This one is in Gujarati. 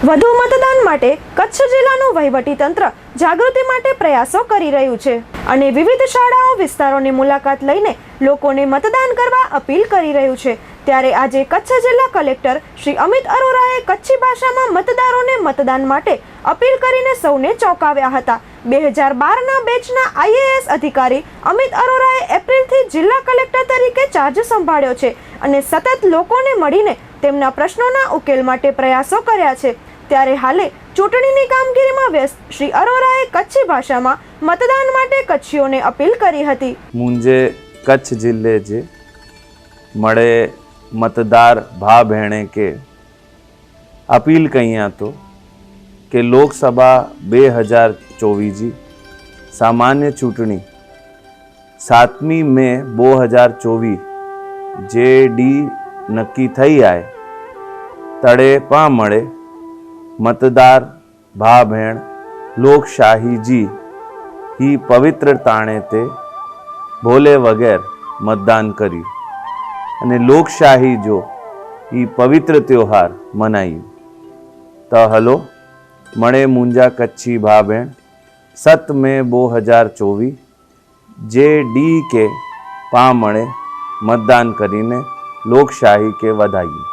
વધુ મતદાન માટે કચ્છ જિલ્લાનું વહીવટી તંત્ર જાગૃતિ માટે પ્રયાસો કરી રહ્યું છે અને વિવિધ શાળાઓ વિસ્તારોની મુલાકાત લઈને લોકોને મતદાન કરવા અપીલ કરી રહ્યું છે. ત્યારે આજે કચ્છ જિલ્લા કલેક્ટર શ્રી અમિત અરોરાએ કચ્છી ભાષામાં મતદારોને મતદાન માટે અપીલ કરીને સૌને ચોંકાવ્યા હતા. બે હજાર બારના બેચના આઈએએસ અધિકારી અમિત અરોરાએ એપ્રિલથી જિલ્લા કલેક્ટર તરીકે ચાર્જ સંભાળ્યો છે અને સતત લોકોને મળીને તેમના પ્રશ્નોના ઉકેલ માટે પ્રયાસો કર્યા છે. ત્યારે હાલે ચૂંટણીની કામગીરીમાં વ્યસ્ત. શ્રી અરોરાએ કચ્છી ભાષામાં મતદાન માટે કચ્છીઓને અપીલ કરી હતી. મુંજે કચ્છ જિલ્લે જે મળે મતદાર ભા ભેણે કે, અપીલ કહીએ તો કે લોકસભા બે હજાર ચોવીસજી સામાન્ય ચૂંટણી સાતમી મે બે હજાર ચોવીસ જે ડી નક્કી થઈ આય, તળે પા મળે મતદાર ભા ભેણ લોકશાહીજી હી પવિત્ર તાણે તે ભોલે વગેર મતદાન કર્યું. અને લોકશાહી જો એ પવિત્ર ત્યોહાર મનાયું. તો હલો મણે મુંજા કચ્છી ભા બેન સત મે બો હજાર ચોવીસ, જે ડી કે પા મળે મતદાન કરીને લોકશાહી કે વધાયું.